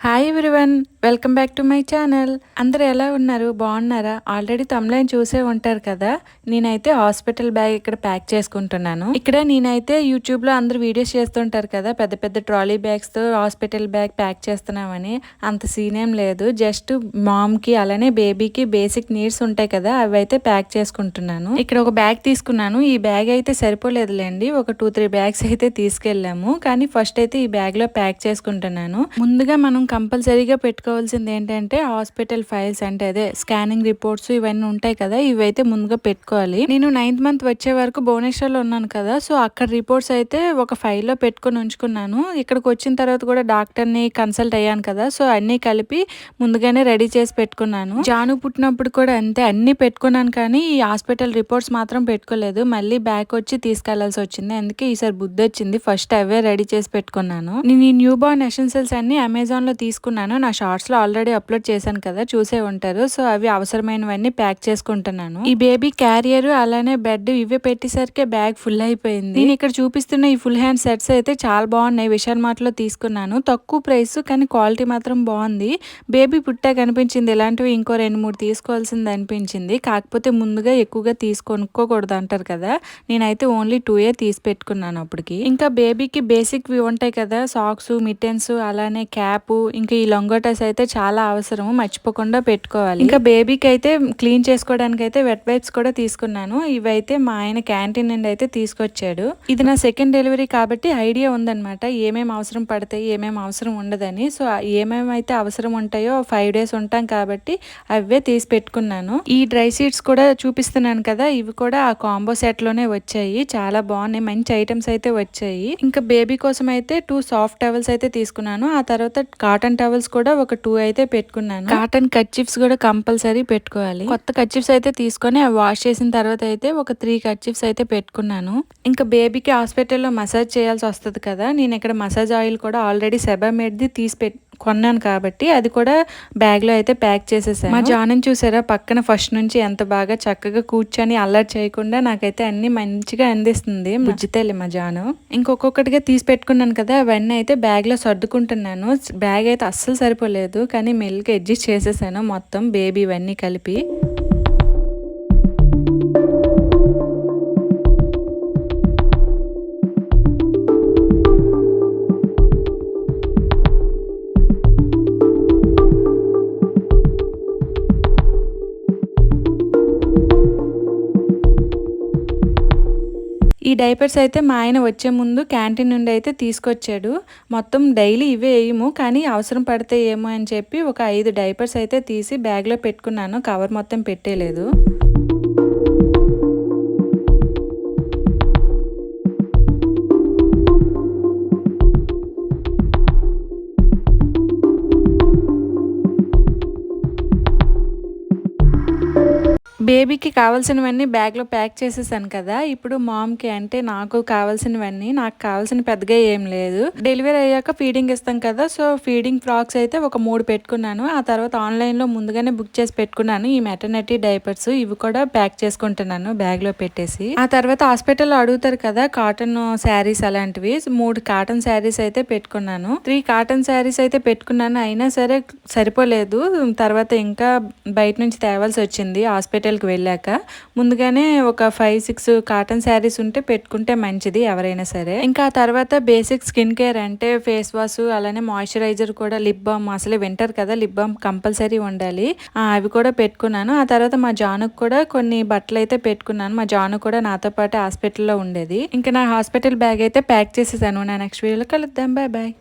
Hi everyone welcome back to my channel. అందరు ఎలా ఉన్నారు? బాగున్నారా? ఆల్రెడీ తమ్లైన్ చూసే ఉంటారు కదా? నేనైతే హాస్పిటల్ బ్యాగ్ ఇక్కడ ప్యాక్ చేసుకుంటున్నాను. ఇక్కడ నేనైతే యూట్యూబ్లో అందరు వీడియోస్ చేస్తుంటారు కదా? పెద్ద పెద్ద ట్రాలీ బ్యాగ్స్తో హాస్పిటల్ బ్యాగ్ ప్యాక్ చేస్తున్నామని. అంత సీన్ ఏం లేదు. జస్ట్ మామ్కి అలానే బేబీకి బేసిక్ నీడ్స్ ఉంటాయి కదా? అవి అయితే ప్యాక్ చేసుకుంటున్నాను. ఇక్కడ ఒక బ్యాగ్ తీసుకున్నాను. ఈ బ్యాగ్ అయితే సరిపోలేదులేండి. ఒక టూ త్రీ బ్యాగ్స్ అయితే తీసుకెళ్ళాము. కానీ ఫస్ట్ అయితే ఈ బ్యాగ్లో ప్యాక్ చేసుకుంటున్నాను. ముందుగా మనం కంపల్సరీగా పెట్టుకోవాల్సింది ఏంటంటే హాస్పిటల్ ఫైల్స్ అంటే అదే స్కానింగ్ రిపోర్ట్స్ ఇవన్నీ ఉంటాయి కదా ఇవైతే ముందుగా పెట్టుకోవాలి. నేను నైన్త్ మంత్ వచ్చే వరకు భువనేశ్వర్లో ఉన్నాను కదా సో అక్కడ రిపోర్ట్స్ అయితే ఒక ఫైల్లో పెట్టుకొని ఉంచుకున్నాను. ఇక్కడికి వచ్చిన తర్వాత కూడా డాక్టర్ని కన్సల్ట్ అయ్యాను కదా సో అన్నీ కలిపి ముందుగానే రెడీ చేసి పెట్టుకున్నాను. జాను పుట్టినప్పుడు కూడా అంతే అన్ని పెట్టుకున్నాను కానీ ఈ హాస్పిటల్ రిపోర్ట్స్ మాత్రం పెట్టుకోలేదు. మళ్ళీ బ్యాక్ వచ్చి తీసుకెళ్ళాల్సి వచ్చింది అందుకే ఈసారి బుద్ధి వచ్చింది ఫస్ట్ అవే రెడీ చేసి పెట్టుకున్నాను. నేను ఈ న్యూ బార్న్ ఎసెన్షియల్స్ అన్ని అమెజాన్లో తీసుకున్నాను నా షార్ట్ షార్ట్స్లో ఆల్రెడీ అప్లోడ్ చేశాను కదా చూసే ఉంటారు. సో అవి అవసరమైనవన్నీ ప్యాక్ చేసుకుంటున్నాను. ఈ బేబీ క్యారియర్ అలానే బెడ్ ఇవే పెట్టేసరికి బ్యాగ్ ఫుల్ అయిపోయింది. నేను ఇక్కడ చూపిస్తున్న ఈ ఫుల్ హ్యాండ్ సెట్స్ అయితే చాలా బాగున్నాయి. విశాల్ మార్ట్లో తీసుకున్నాను. తక్కువ ప్రైస్ కానీ క్వాలిటీ మాత్రం బాగుంది. బేబీ పుట్టా కనిపించింది ఇలాంటివి ఇంకో రెండు మూడు తీసుకోవాల్సింది అనిపించింది. కాకపోతే ముందుగా ఎక్కువగా తీసుకొనుక్కోకూడదు అంటారు కదా. నేనైతే ఓన్లీ టూ ఏ తీసి పెట్టుకున్నాను అప్పటికి. ఇంకా బేబీకి బేసిక్ ఉంటాయి కదా సాక్స్ మిటెన్స్ అలానే క్యాప్ ఇంకా ఈ లొంగోటస్ అయితే చాలా అవసరం మర్చిపోకుండా పెట్టుకోవాలి. ఇంకా బేబీకి అయితే క్లీన్ చేసుకోవడానికి అయితే వెట్ వైప్స్ కూడా తీసుకున్నాను. ఇవైతే మా ఆయన క్యాంటీన్ నుండి అయితే తీసుకొచ్చాడు. ఇది నా సెకండ్ డెలివరీ కాబట్టి ఐడియా ఉందన్నమాట. ఏమేమి అవసరం పడతాయి ఏమేమి అవసరం ఉండదని. సో ఏమేమి అయితే అవసరం ఉంటాయో ఫైవ్ డేస్ ఉంటాం కాబట్టి అవే తీసి పెట్టుకున్నాను. ఈ డ్రై సీడ్స్ కూడా చూపిస్తున్నాను కదా ఇవి కూడా ఆ కాంబో సెట్లోనే వచ్చాయి. చాలా బాగున్నాయి మంచి ఐటమ్స్ అయితే వచ్చాయి. ఇంకా బేబీ కోసం అయితే టూ సాఫ్ట్ టవల్స్ అయితే తీసుకున్నాను. ఆ తర్వాత కాటన్ టవల్స్ కూడా ఒక టూ అయితే పెట్టుకున్నాను. కాటన్ కచ్చిప్స్ కూడా కంపల్సరీ పెట్టుకోవాలి. కొత్త కచ్చిప్స్ అయితే తీసుకొని వాష్ చేసిన తర్వాత అయితే ఒక త్రీ కచ్చిప్స్ అయితే పెట్టుకున్నాను. ఇంకా బేబీకి హాస్పిటల్లో మసాజ్ చేయాల్సి వస్తుంది కదా నేను ఇక్కడ మసాజ్ ఆయిల్ కూడా ఆల్రెడీ సెబామేడ్ది తీసి పెట్ కొన్నాను కాబట్టి అది కూడా బ్యాగ్లో అయితే ప్యాక్ చేసేసాను. మా జానం చూసారా? పక్కన ఫస్ట్ నుంచి ఎంత బాగా చక్కగా కూర్చొని అల్లరి చేయకుండా నాకైతే అన్ని మంచిగా అందిస్తుంది. బుజ్జితేలి మా జాను. ఇంకొకటిగా తీసి పెట్టుకున్నాను కదా అవన్నీ అయితే బ్యాగ్లో సర్దుకుంటున్నాను బ్యాగ్ అయితే అస్సలు సరిపోలేదు కానీ మెల్లిగా అడ్జస్ట్ చేసేసాను మొత్తం బేబీ ఇవన్నీ కలిపి. ఈ డైపర్స్ అయితే మా ఆయన వచ్చే ముందు క్యాంటీన్ నుండి అయితే తీసుకొచ్చాడు. మొత్తం డైలీ ఇవే వేయము కానీ అవసరం పడితే ఏమో అని చెప్పి ఒక ఐదు డైపర్స్ అయితే తీసి బ్యాగ్లో పెట్టుకున్నాను. కవర్ మొత్తం పెట్టేలేదు. బేబీకి కావాల్సినవన్నీ బ్యాగ్లో ప్యాక్ చేసేసాను కదా. ఇప్పుడు మామ్కి అంటే నాకు కావాల్సినవన్నీ నాకు కావాల్సిన పెద్దగా ఏం లేదు. డెలివరీ అయ్యాక ఫీడింగ్ ఇస్తాం కదా సో ఫీడింగ్ ఫ్రాక్స్ అయితే ఒక మూడు పెట్టుకున్నాను. ఆ తర్వాత ఆన్లైన్లో ముందుగానే బుక్ చేసి పెట్టుకున్నాను. ఈ మెటర్నిటీ డైపర్స్ ఇవి కూడా ప్యాక్ చేసుకుంటున్నాను బ్యాగ్లో పెట్టేసి. ఆ తర్వాత హాస్పిటల్లో అడుగుతారు కదా కాటన్ శారీస్ అలాంటివి. మూడు కాటన్ శారీస్ అయితే పెట్టుకున్నాను. త్రీ కాటన్ శారీస్ అయితే పెట్టుకున్నాను. అయినా సరే సరిపోలేదు. తర్వాత ఇంకా బయట నుంచి తేవాల్సి వచ్చింది. హాస్పిటల్ హాస్పిటల్కి వెళ్ళాక ముందుగానే ఒక ఫైవ్ సిక్స్ కాటన్ శారీస్ ఉంటే పెట్టుకుంటే మంచిది ఎవరైనా సరే. ఇంకా ఆ తర్వాత బేసిక్ స్కిన్ కేర్ అంటే ఫేస్ వాష్ అలానే మాయిశ్చరైజర్ కూడా లిప్ బామ్ అసలు వింటర్ కదా లిప్ బామ్ కంపల్సరీ ఉండాలి. అవి కూడా పెట్టుకున్నాను. ఆ తర్వాత మా జానుకు కూడా కొన్ని బట్టలు అయితే పెట్టుకున్నాను. మా జాను కూడా నాతో పాటు హాస్పిటల్లో ఉండేది. ఇంకా నా హాస్పిటల్ బ్యాగ్ అయితే ప్యాక్ చేసేసాను. నా నెక్స్ట్ వీడియోలో కలుద్దాం. Bye bye.